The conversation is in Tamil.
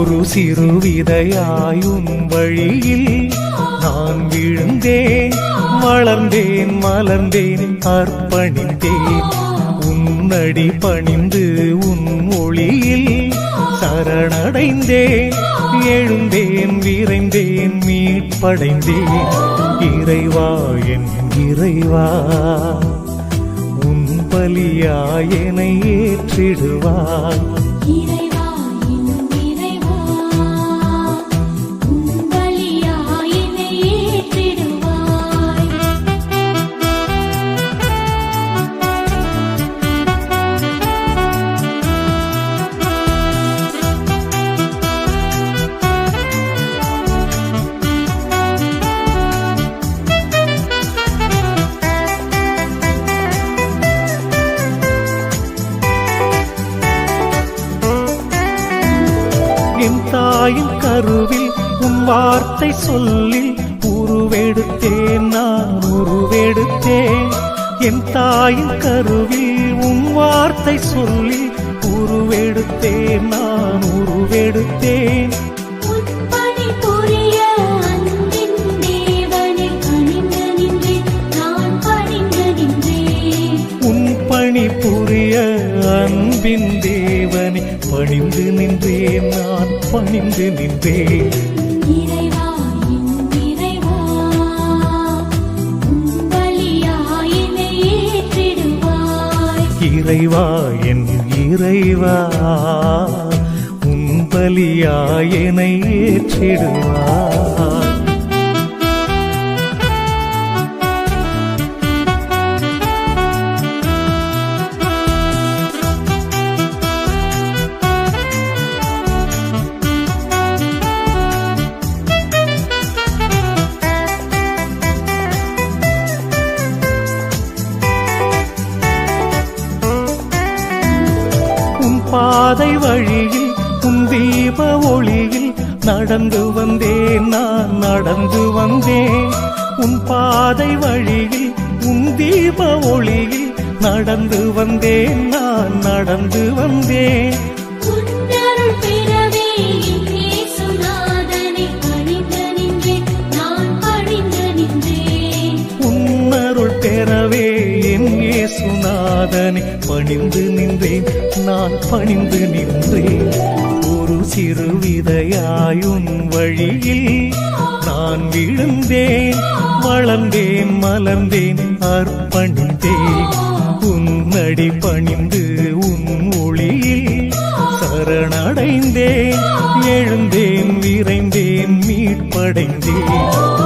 ஒரு சிறு விதையாயும் வழியில் நான் விழுந்தேன் வளர்ந்தேன் மலர்ந்தேன் அர்ப்பணித்தேன் உன்னடி பணிந்து உன் மொழியில் சரணடைந்தேன். எழுந்தேன் விரைந்தேன் மீட்படைந்தேன். இறைவா என் இறைவா உன் பலியாயனை ஏற்றிடுவாய். என் தாயின் கருவில் உன் வார்த்தை சொல்லி உருவெடுத்தேன் நான் உருவெடுத்தேன். என் தாயின் கருவில் உன் வார்த்தை சொல்லி உருவெடுத்தேன் நான் உருவெடுத்தேன். புரிய அன்பின் தேவனே பணிந்து நின்றேன் நான் பணிந்து நின்றேன் இறைவா என் இறைவா உன் பலியாய் என்னை ஏற்றிடுவாய். இறைவா என் இறைவா உன் பலியாயனை ஏற்றிடுவாய். பாதை வழியில் உன் தீப ஒளியில் நடந்து வந்தேன் நான் நடந்து வந்தேன். உன் பாதை வழியில் உன் தீப ஒளியில் நடந்து வந்தேன் நான் நடந்து வந்தேன். இயேசுநாதனை பணிந்து நின்றேன். நான் பணிந்து நின்றேன். ஒரு சிறு விதையாயுன் வழியில் நான் விழுந்தேன். வளர்ந்தேன் மலர்ந்தேன் அர்ப்பணிந்தேன். உன்னடி பணிந்து உன் ஒளியில் சரணடைந்தேன். எழுந்தேன் விரைந்தேன் மீட்படைந்தேன்.